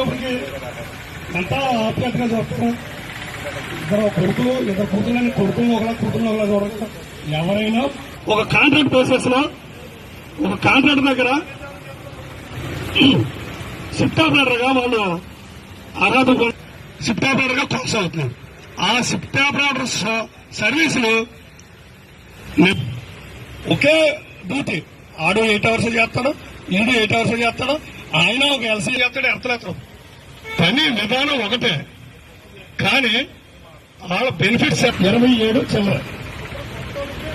లోపలికి అంతా ఆప్యాయతగా చూస్తారు ఇద్దరు కొడుకులు ఇద్దరు కూతుళ్ళని కొడుకులు ఒకలా కూతుళ్ళని ఒకలా చూడచ్చు. ఎవరైనా ఒక కాంట్రాక్ట్ బేసిస్ ఒక కాంట్రాక్ట్ దగ్గర షిఫ్ట్ ఆపరేటర్గా వాళ్ళు అర్హత షిఫ్ట్ ఆపరేటర్గా కొనసాగుతున్నారు ఆ షిఫ్ట్ ఆపరేటర్ సర్వీసులు ఒకే డ్యూటీ ఆడు ఎయిట్ అవర్స్ చేస్తాడు ఈడు ఎయిట్ అవర్స్ చేస్తాడు ఆయన ఒక ఎల్సీ చేస్తాడు ఎత్తలేస్తాడు పని విధానం ఒకటే. కానీ వాళ్ళ బెనిఫిట్స్ ఇరవై ఏడు చిల్లర.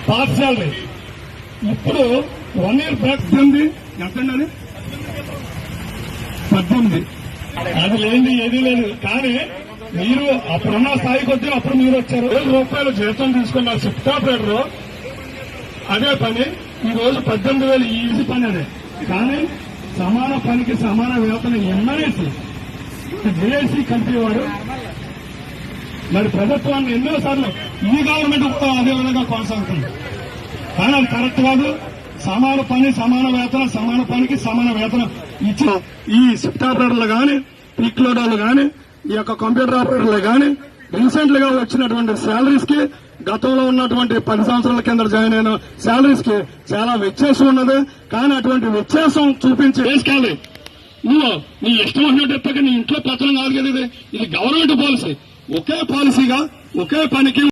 పాత శాలరీ ఇప్పుడు వన్ ఇయర్ బ్యాక్ ఉంది ఎంతండి అది పద్దెనిమిది. అది లేని ఏదీ లేదు. కానీ మీరు అప్పుడున్న స్థాయికి వచ్చి అప్పుడు మీరు వచ్చారు. వేల రూపాయలు జీతం తీసుకున్న షిఫ్ట్ ఆపరేటర్. అదే పని. ఈ రోజు పద్దెనిమిది వేలు ఈజీ పని అదే. కానీ సమాన పనికి సమాన వేతనం ఎమ్మెల్యేసి జేఏసీ కంపెనీ వారు మరి ప్రభుత్వాన్ని ఎన్నోసార్లు ఈ గవర్నమెంట్ కూడా అదే విధంగా కొనసాగుతుంది. కానీ అది కరెక్ట్ కాదు. సమాన పని సమాన వేతనం సమాన పనికి సమాన వేతనం. ఇచ్చిన ఈ షిఫ్ట్ ఆపరేటర్లు కానీ పిక్ లోడర్లు కానీ ఈ యొక్క కంప్యూటర్ ఆపరేటర్లు కానీ రీసెంట్గా వచ్చినటువంటి శాలరీస్కి గతంలో ఉన్నటువంటి పది సంవత్సరాల కింద జాయిన్ అయిన శాలరీస్కి చాలా వ్యత్యాసం ఉన్నది. కానీ అటువంటి వ్యత్యాసం చూపించి వేసుకోవాలి నువ్వు నీ ఇష్టం వచ్చినట్టు నీ ఇంట్లో పత్రం కాదు కదా ఇది. ఇది గవర్నమెంట్ పాలసీ ఒకే పాలసీగా ఒకే పనికి